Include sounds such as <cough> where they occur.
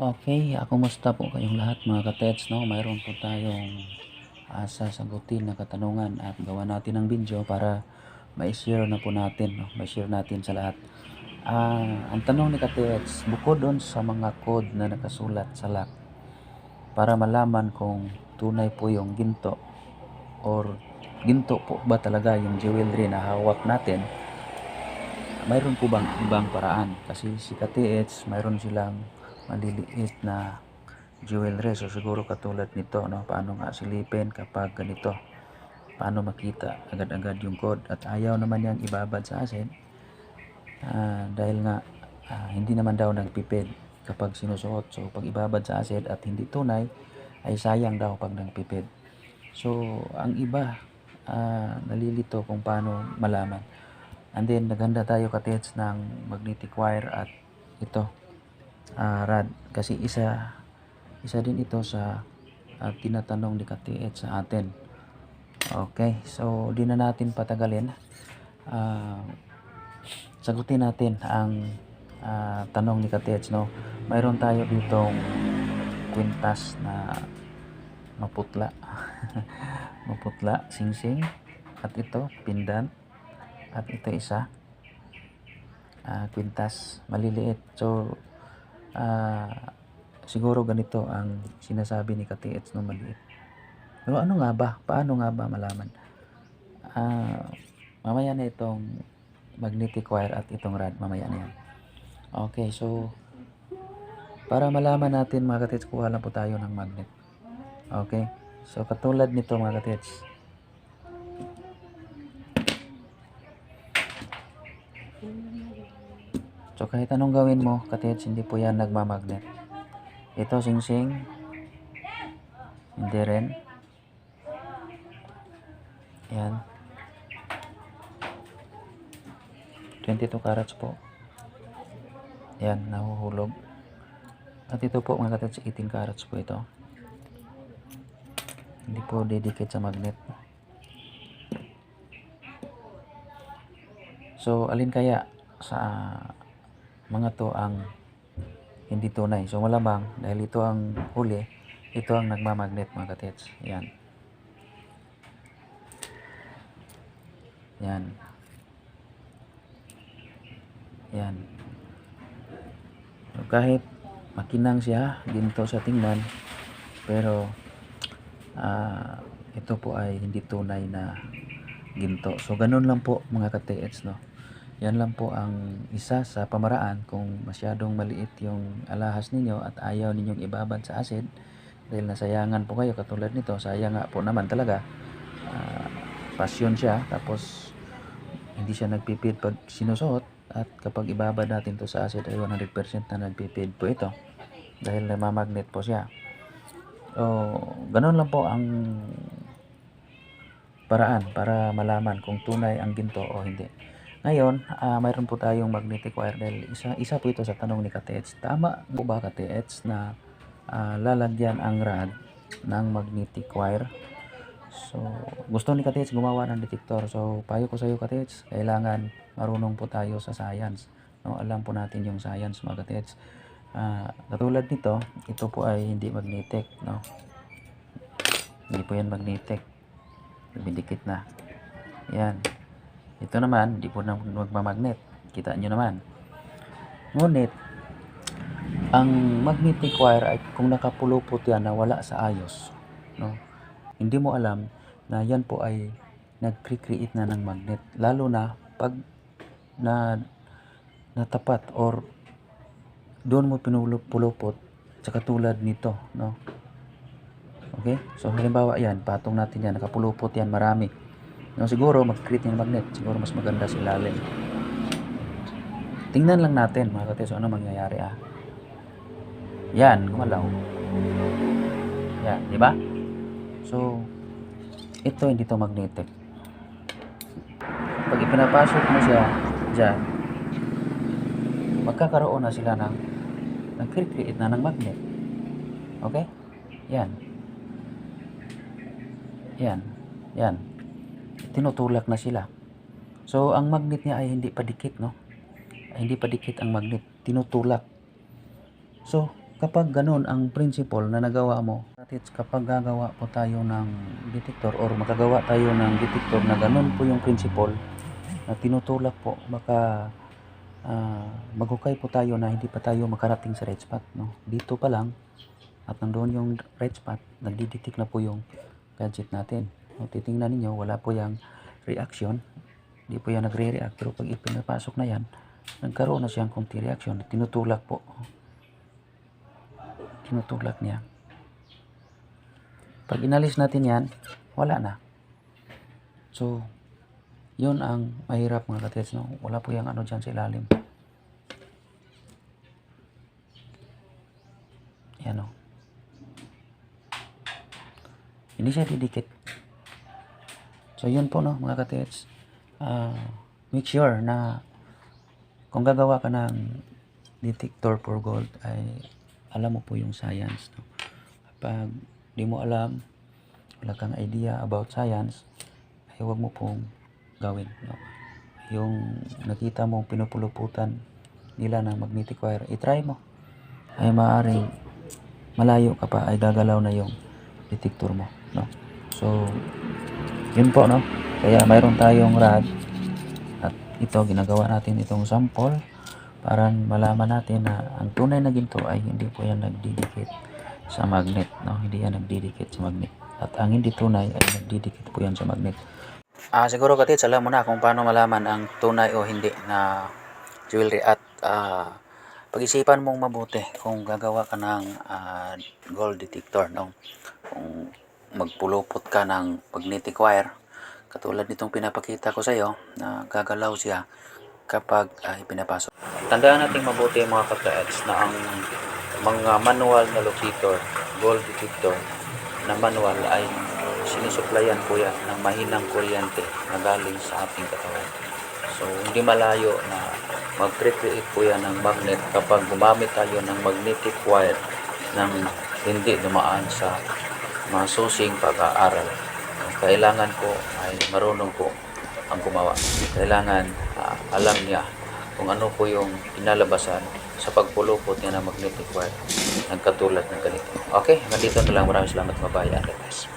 Okay, ako musta po kayong lahat mga katets, no? Mayroon po tayong uh, sasagutin na katanungan at gawa natin ng video para ma-share na po natin, no? Ma-share natin sa lahat. Ah, ang tanong ni katets, bukod doon sa mga code na nakasulat sa lock, para malaman kung tunay po yung ginto or ginto po ba talaga yung jewelry na hawak natin, mayroon po bang ibang paraan? Kasi si KTH, mayroon silang maliliit na jewelry. So siguro katulad nito, no? paano nga silipin kapag ganito? Paano makita agad-agad yung code? At ayaw naman niyang ibabad sa asin ah, dahil nga ah, hindi naman daw nagpipid kapag sinusuot. So pag ibabad sa asin at hindi tunay, ay sayang daw pag nagpipid. So ang iba ah, nalilito kung paano malaman. And then naghanda tayo katets ng magnetic wire at ito ah, rad kasi isa isa din ito sa ah, tinatanong ni KTH sa atin. Okay, so di na natin patagalin. Ah, sagutin natin ang ah, tanong ni KTH no. Mayroon tayo ditong kwintas na maputla. <laughs> maputla, singsing at ito pindan at ito isa ah, kwintas maliliit. So ah, siguro ganito ang sinasabi ni KTH no maliit. Pero ano nga ba? Paano nga ba malaman? Ah, mamaya na itong magnetic wire at itong rod. Mamaya na yan. Okay, so para malaman natin mga katits, kuha lang po tayo ng magnet. Okay? So katulad nito mga katits. So kahit anong gawin mo, katits, hindi po yan nagmamagnet. Ito sing-sing. Hindi rin. Yan. 22 carats po. Yan, nahuhulog. At ito po mga katits, 18 carats po ito. Hindi po dedicate sa magnet. So, alin kaya sa mga to ang hindi tunay. So, malamang dahil ito ang huli, ito ang nagmamagnet mga katits. Yan. Yan. Yan. So, kahit makinang siya, ginto sa tingnan, pero ah, ito po ay hindi tunay na ginto. So, ganun lang po mga ka-TH, no? Yan lang po ang isa sa pamaraan kung masyadong maliit yung alahas ninyo at ayaw ninyong ibabad sa acid dahil nasayangan po kayo katulad nito, sayang nga po naman talaga. Ah, pasyon siya tapos hindi siya nagpipid pag sinusuot at kapag ibabad natin to sa acid ay 100% na nagpipid po ito dahil namamagnet po siya. So, ganun lang po ang paraan para malaman kung tunay ang ginto o hindi. Ngayon, ah, mayroon po tayong magnetic wire dahil isa, isa po ito sa tanong ni Katets. Tama po ba Katets na ah, lalagyan ang rod ng magnetic wire? So, gusto ni Katets gumawa ng detector. So, payo ko sa iyo Katets, kailangan marunong po tayo sa science. No, alam po natin yung science mga Katets. Ah, katulad nito, ito po ay hindi magnetic, no. Hindi po yan magnetic. Dumidikit na. Yan. Ito naman, hindi po na magmamagnet. Kita nyo naman. Ngunit, ang magnetic wire ay kung nakapulupot yan na wala sa ayos, no? Hindi mo alam na yan po ay nag-create na ng magnet. Lalo na pag na natapat or doon mo pinulupot sa katulad nito, no? Okay? So halimbawa yan, patong natin yan, nakapulupot yan, marami. No, siguro mag-create ng magnet, siguro mas maganda sa ilalim. Tingnan lang natin mga kateso ano mangyayari ah. Yan, gumalaw. Yan, di ba? So, ito hindi to magnetic. Pag ipinapasok mo siya dyan, magkakaroon na sila ng nag-create na ng magnet. Okay? Yan. Yan. Yan. Tinutulak na sila. So, ang magnet niya ay hindi pa dikit, no? Ay, hindi pa dikit ang magnet. Tinutulak. So, kapag ganun ang principle na nagawa mo, at it's kapag gagawa po tayo ng detector or makagawa tayo ng detector na ganun po yung principle na tinutulak po, baka ah, maghukay po tayo na hindi pa tayo makarating sa red spot. No? Dito pa lang, at nandoon yung red spot, nagdidetect na po yung gadget natin. No, titingnan ninyo, wala po yung reaction. Hindi po yan nagre-react. Pero pag ipinapasok na yan, nagkaroon na siyang konti reaction. Tinutulak po. Tinutulak niya. Pag inalis natin yan, wala na. So, yun ang mahirap mga katets. No? Wala po yung ano dyan sa ilalim. Yan o. Hindi siya didikit. So, yun po no, mga katets. Ah, make sure na kung gagawa ka ng detector for gold ay alam mo po yung science. No? Kapag di mo alam, wala kang idea about science, ay huwag mo pong gawin. No? Yung nakita mo pinupuluputan nila ng magnetic wire, itry mo. Ay maaaring malayo ka pa ay gagalaw na yung detector mo. No? So, yun po, no? Kaya mayroon tayong rod at ito, ginagawa natin itong sample para malaman natin na ang tunay na ginto ay hindi po yan nagdidikit sa magnet, no? Hindi yan nagdidikit sa magnet. At ang hindi tunay ay nagdidikit po yan sa magnet. Ah, siguro katits, alam mo na kung paano malaman ang tunay o hindi na jewelry at ah, pag-isipan mong mabuti kung gagawa ka ng ah, gold detector, no? Kung magpulupot ka ng magnetic wire, katulad nitong pinapakita ko sa iyo na gagalaw siya kapag ay pinapasok. Tandaan natin mabuti mga kapatid na ang mga manual na locator, gold detector na manual ay sinusuplayan po yan ng mahinang kuryente na galing sa ating katawan. So, hindi malayo na mag-recreate po yan ng magnet kapag gumamit tayo ng magnetic wire ng hindi dumaan sa masusing pag-aaral. Kailangan po ay marunong po ang gumawa. Kailangan ah, alam niya kung ano po yung inalabasan sa pagpulupot niya ng magnetic wire ng katulad ng ganito. Okay, hanggang dito na lang. Maraming salamat mga bayan. Bless.